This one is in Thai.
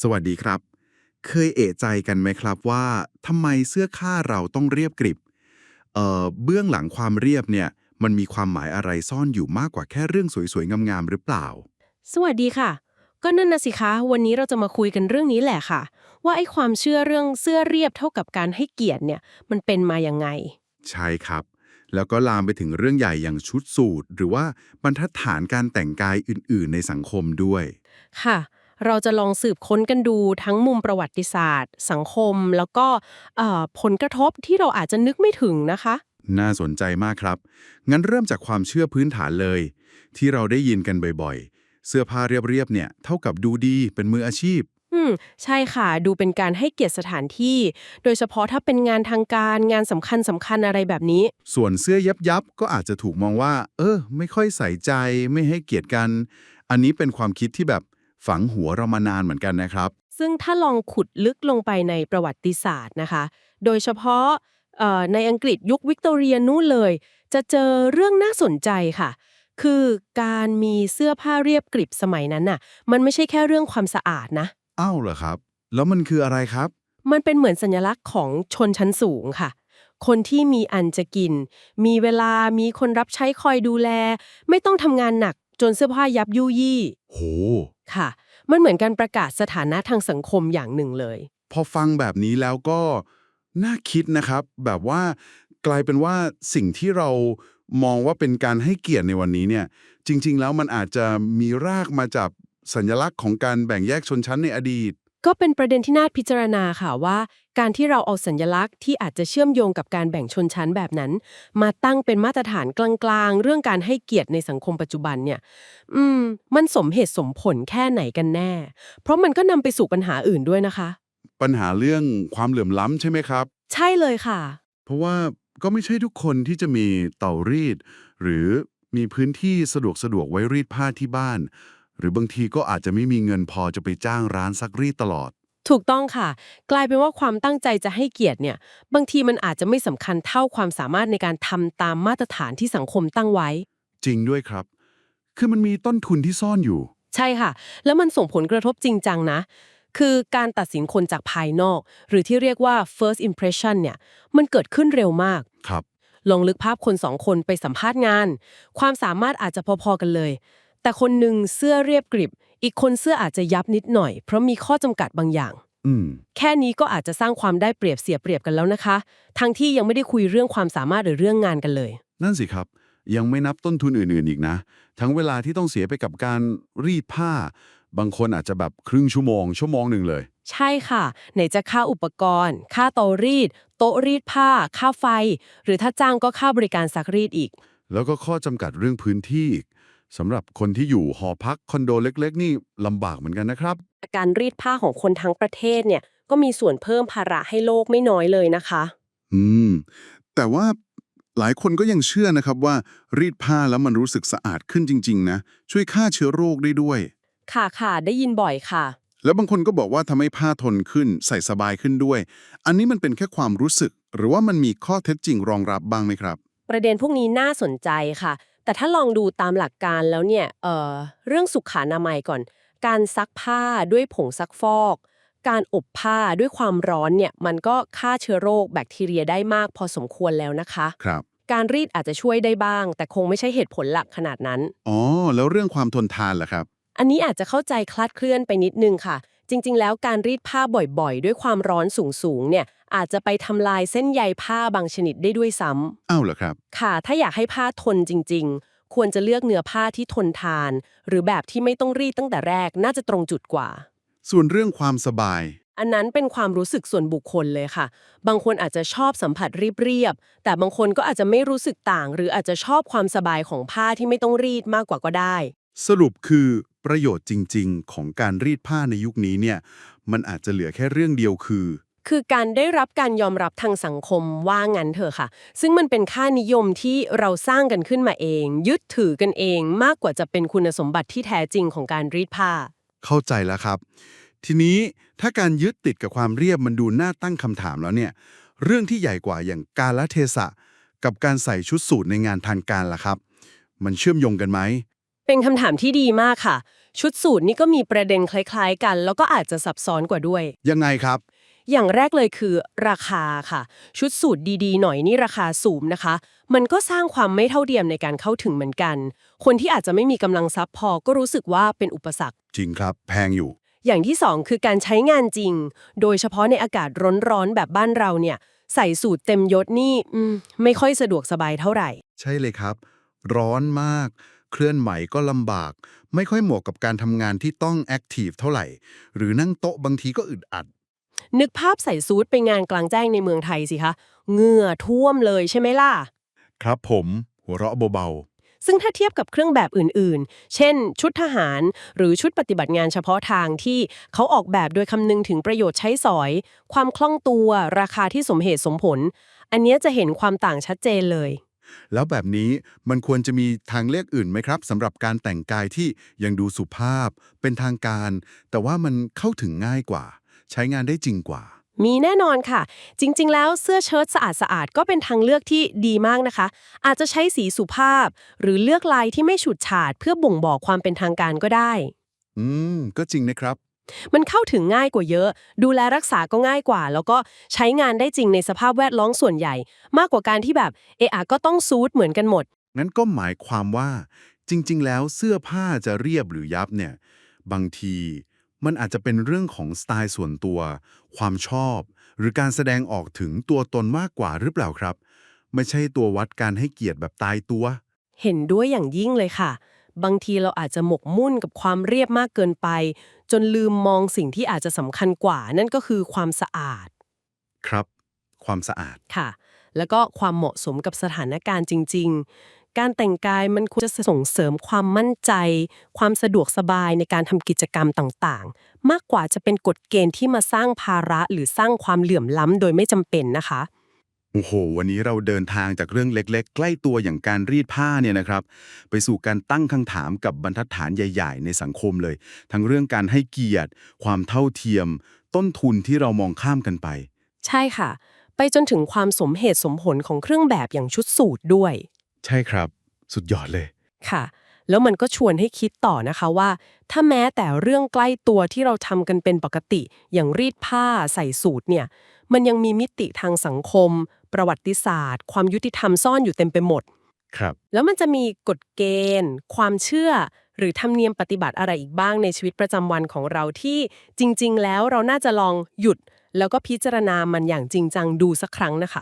สวัสดีครับ เคยเอะใจกันไหมครับว่าทำไมเสื้อผ้าเราต้องเรียบกริบเอ่อเบื้องหลังความเรียบเนี่ย มันมีความหมายอะไรซ่อนอยู่มากกว่าแค่เรื่องสวยๆ งามๆ หรือเปล่า สวัสดีค่ะ ก็นั่นนะสิคะ วันนี้เราจะมาคุยกันเรื่องนี้แหละค่ะ ว่าไอ้ความเชื่อเรื่องเสื้อเรียบเท่ากับการให้เกียรติเนี่ย มันเป็นมายังไง ใช่ครับ แล้วก็ลามไปถึงเรื่องใหญ่อย่างชุดสูทหรือว่าบรรทัดฐานการแต่งกายอื่นๆ ในสังคมด้วย ค่ะ เราจะลองสืบค้นกันดูทั้งมุมประวัติศาสตร์ สังคม แล้วก็เอ่อผลกระทบที่เราอาจจะนึกไม่ถึงนะคะ น่าสนใจมากครับ งั้นเริ่มจากความเชื่อพื้นฐานเลย ที่เราได้ยินกันบ่อยๆ เสื้อผ้าเรียบๆเนี่ยเท่ากับดูดีเป็นมืออาชีพอืมใช่ค่ะดูเป็นการให้เกียรติสถานที่ โดยเฉพาะถ้าเป็นงานทางการงานสำคัญสำคัญอะไรแบบนี้ ส่วนเสื้อยับยับๆก็อาจจะถูกมองว่า เออ ไม่ค่อยใส่ใจไม่ให้เกียรติกัน อันนี้เป็นความคิดที่แบบ ฝังหัวเรามานานเหมือนกันนะครับ ซึ่งถ้าลองขุดลึกลงไปในประวัติศาสตร์นะคะ โดยเฉพาะเอ่อในอังกฤษยุควิกตอเรียนู่นเลย จะเจอเรื่องน่าสนใจค่ะ คือการมีเสื้อผ้าเรียบกริบสมัยนั้นน่ะ มันไม่ใช่แค่เรื่องความสะอาดนะ อ้าวเหรอครับ แล้วมันคืออะไรครับ มันเป็นเหมือนสัญลักษณ์ของชนชั้นสูงค่ะ คนที่มีอันจะกิน มีเวลามีคนรับใช้คอยดูแล ไม่ต้องทำงานหนักจนเสื้อผ้ายับยุยี่ โห ค่ะ มันเหมือนการประกาศสถานะทางสังคมอย่างหนึ่งเลย พอฟังแบบนี้แล้วก็น่าคิดนะครับ แบบว่ากลายเป็นว่าสิ่งที่เรามองว่าเป็นการให้เกียรติในวันนี้เนี่ย จริง ๆ แล้วมันอาจจะมีรากมาจากสัญลักษณ์ของการแบ่งแยกชนชั้นในอดีต ก็เป็นประเด็นที่น่าพิจารณาค่ะว่า การที่เราเอาสัญลักษณ์ที่อาจจะเชื่อมโยงกับการแบ่งชนชั้นแบบนั้น มาตั้งเป็นมาตรฐานกลางๆ เรื่องการให้เกียรติในสังคมปัจจุบันเนี่ยอืม มันสมเหตุสมผลแค่ไหนกันแน่ เพราะมันก็นำไปสู่ปัญหาอื่นด้วยนะคะ ปัญหาเรื่องความเหลื่อมล้ำใช่ไหมครับ ใช่เลยค่ะ เพราะว่าก็ไม่ใช่ทุกคนที่จะมีเตารีด หรือมีพื้นที่สะดวกสะดวกไว้รีดผ้าที่บ้าน หรือบางทีก็อาจจะไม่มีเงินพอจะไปจ้างร้านซักรีดตลอด ถูกต้องค่ะ กลายเป็นว่าความตั้งใจจะให้เกียรติเนี่ย บางทีมันอาจจะไม่สำคัญเท่าความสามารถในการทำตามมาตรฐานที่สังคมตั้งไว้ จริงด้วยครับ คือมันมีต้นทุนที่ซ่อนอยู่ ใช่ค่ะ แล้วมันส่งผลกระทบจริงจังนะ คือการตัดสินคนจากภายนอก หรือที่เรียกว่า first impression เนี่ย มันเกิดขึ้นเร็วมาก ครับ ลองลึกภาพคนสองคนไปสัมภาษณ์งาน ความสามารถอาจจะพอๆกันเลย แต่คนหนึ่งเสื้อเรียบกริบ อีกคนเสื้ออาจจะยับนิดหน่อย เพราะมีข้อจำกัดบางอย่าง อืม แค่นี้ก็อาจจะสร้างความได้เปรียบเสียเปรียบกันแล้วนะคะ ทั้งที่ยังไม่ได้คุยเรื่องความสามารถหรือเรื่องงานกันเลย นั่นสิครับ ยังไม่นับต้นทุนอื่นๆอีกนะ ทั้งเวลาที่ต้องเสียไปกับการรีดผ้า บางคนอาจจะแบบครึ่งชั่วโมง ชั่วโมงหนึ่งเลย ใช่ค่ะ ไหนจะค่าอุปกรณ์ ค่าเตารีด โต๊ะรีดผ้า ค่าไฟ หรือถ้าจ้างก็ค่าบริการซักรีดอีก แล้วก็ข้อจำกัดเรื่องพื้นที่อีก สำหรับคนที่อยู่หอพักคอนโดเล็ก ๆ นี่ลำบากเหมือนกันนะครับ การรีดผ้าของคนทั้งประเทศเนี่ยก็มีส่วนเพิ่มภาระให้โลกไม่น้อยเลยนะคะ อืม แต่ว่าหลายคนก็ยังเชื่อนะครับว่า รีดผ้าแล้วมันรู้สึกสะอาดขึ้นจริง ๆ นะ ช่วยฆ่าเชื้อโรคได้ด้วย ค่ะค่ะได้ยินบ่อยค่ะ แล้วบางคนก็บอกว่าทำให้ผ้าทนขึ้นใส่สบายขึ้นด้วย อันนี้มันเป็นแค่ความรู้สึก หรือว่ามันมีข้อเท็จจริงรองรับบ้างไหมครับ ประเด็นพวกนี้น่าสนใจค่ะ แต่ถ้าลองดูตามหลักการแล้วเนี่ยเอ่อเรื่องสุขอนามัยก่อน การซักผ้าด้วยผงซักฟอก การอบผ้าด้วยความร้อนเนี่ยมันก็ฆ่าเชื้อโรคแบคทีเรียได้มากพอสมควรแล้วนะคะครับการรีดอาจจะช่วยได้บ้าง แต่คงไม่ใช่เหตุผลหลักขนาดนั้น อ๋อ แล้วเรื่องความทนทานล่ะครับ อันนี้อาจจะเข้าใจคลาดเคลื่อนไปนิดนึงค่ะ จริง ๆ แล้วการรีดผ้าบ่อยๆ ด้วยความร้อนสูงๆเนี่ยอาจจะไปทำลายเส้นใยผ้าบางชนิดได้ด้วยซ้ำอ้าวเหรอครับค่ะ ถ้าอยากให้ผ้าทนจริง ๆ ควรจะเลือกเนื้อผ้าที่ทนทาน หรือแบบที่ไม่ต้องรีดตั้งแต่แรกน่าจะตรงจุดกว่า ส่วนเรื่องความสบาย อันนั้นเป็นความรู้สึกส่วนบุคคลเลยค่ะ บางคนอาจจะชอบสัมผัสเรียบๆ แต่บางคนก็อาจจะไม่รู้สึกต่าง หรืออาจจะชอบความสบายของผ้าที่ไม่ต้องรีดมากกว่าก็ได้ สรุปคือ ประโยชน์จริง ๆ ของการรีดผ้าในยุคนี้เนี่ยมันอาจจะเหลือแค่เรื่องเดียวคือ คือการได้รับการยอมรับทางสังคมว่างั้นเถอะค่ะ ซึ่งมันเป็นค่านิยมที่เราสร้างกันขึ้นมาเอง ยึดถือกันเองมากกว่าจะเป็นคุณสมบัติที่แท้จริงของการรีดผ้า เข้าใจแล้วครับ ทีนี้ถ้าการยึดติดกับความเรียบมันดูน่าตั้งคำถามแล้วเนี่ยเรื่องที่ใหญ่กว่าอย่างการละเทศะ กับการใส่ชุดสูทในงานทางการล่ะครับ มันเชื่อมโยงกันไหม เป็นคำถามที่ดีมากค่ะ ชุดสูตรนี่ก็มีประเด็นคล้ายๆกัน แล้วก็อาจจะซับซ้อนกว่าด้วย ยังไงครับ อย่างแรกเลยคือ ราคาค่ะ ชุดสูตรดีๆ หน่อยนี่ราคาสูงนะคะ มันก็สร้างความไม่เท่าเทียมในการเข้าถึงเหมือนกัน คนที่อาจจะไม่มีกำลังทรัพย์พอก็รู้สึกว่าเป็นอุปสรรค จริงครับ แพงอยู่ อย่างที่สองคือการใช้งานจริง โดยเฉพาะในอากาศร้อนๆแบบบ้านเราเนี่ย ใส่สูตรเต็มยศนี่อืมไม่ค่อยสะดวกสบายเท่าไหร่ ใช่เลยครับ ร้อนมาก เคลื่อนไหวก็ลำบาก ไม่ค่อยเหมาะกับการทำงานที่ต้องแอคทีฟเท่าไหร่ หรือนั่งโต๊ะบางทีก็อึดอัด นึกภาพใส่ซูทไปงานกลางแจ้งในเมืองไทยสิคะเหงื่อท่วมเลยใช่ไหมล่ะ ครับผม หัวเราะเบาซึ่งถ้าเทียบกับเครื่องแบบอื่นๆ เช่น ชุดทหาร หรือชุดปฏิบัติงานเฉพาะทางที่เขาออกแบบโดยคำนึงถึงประโยชน์ใช้สอย ความคล่องตัว ราคาที่สมเหตุสมผล อันเนี้ยจะเห็นความต่างชัดเจนเลยๆ แล้วแบบนี้มันควรจะมีทางเลือกอื่นไหมครับสำหรับการแต่งกายที่ยังดูสุภาพ เป็นทางการ แต่ว่ามันเข้าถึงง่ายกว่า ใช้งานได้จริงกว่า มีแน่นอนค่ะ จริง ๆ แล้วเสื้อเชิ้ตสะอาดสะอาดๆก็เป็นทางเลือกที่ดีมากนะคะ อาจจะใช้สีสุภาพ หรือเลือกลายที่ไม่ฉูดฉาดเพื่อบ่งบอกความเป็นทางการก็ได้ อืม ก็จริงนะครับ มันเข้าถึงง่ายกว่าเยอะ ดูแลรักษาก็ง่ายกว่า แล้วก็ใช้งานได้จริงในสภาพแวดล้อมส่วนใหญ่ มากกว่าการที่แบบเอะอะก็ต้องซูทเหมือนกันหมด งั้นก็หมายความว่า จริง ๆ แล้วเสื้อผ้าจะเรียบหรือยับเนี่ย บางทีมันอาจจะเป็นเรื่องของสไตล์ส่วนตัว ความชอบ หรือการแสดงออกถึงตัวตนมากกว่าหรือเปล่าครับ ไม่ใช่ตัววัดการให้เกียรติแบบตายตัว เห็นด้วยอย่างยิ่งเลยค่ะ บางทีเราอาจจะหมกมุ่นกับความเรียบมากเกินไป จนลืมมองสิ่งที่อาจจะสำคัญกว่า นั่นก็คือความสะอาดครับ ความสะอาดค่ะ แล้วก็ความเหมาะสมกับสถานการณ์จริง ๆ การแต่งกายมันควรจะส่งเสริมความมั่นใจ ความสะดวกสบายในการทำกิจกรรมต่างๆ มากกว่าจะเป็นกฎเกณฑ์ที่มาสร้างภาระหรือสร้างความเหลื่อมล้ำโดยไม่จำเป็นนะคะ โอ้โห วันนี้เราเดินทางจากเรื่องเล็กๆ ใกล้ตัวอย่างการรีดผ้าเนี่ยนะครับ ไปสู่การตั้งคำถามกับบรรทัดฐานใหญ่ ๆ ในสังคมเลย ทั้งเรื่องการให้เกียรติ ความเท่าเทียม ต้นทุนที่เรามองข้ามกันไป ใช่ค่ะ ไปจนถึงความสมเหตุสมผลของเครื่องแบบอย่างชุดสูทด้วย ใช่ครับ สุดยอดเลย ค่ะ แล้วมันก็ชวนให้คิดต่อนะคะว่า ถ้าแม้แต่เรื่องใกล้ตัวที่เราทำกันเป็นปกติ อย่างรีดผ้าใส่สูทเนี่ย มันยังมีมิติทางสังคม ประวัติศาสตร์ ความยุติธรรมซ่อนอยู่เต็มไปหมด ครับ แล้วมันจะมีกฎเกณฑ์ ความเชื่อ หรือธรรมเนียมปฏิบัติอะไรอีกบ้างในชีวิตประจำวันของเราที่จริง ๆ แล้วเราน่าจะลองหยุด แล้วก็พิจารณามันอย่างจริงจังดูสักครั้งนะคะ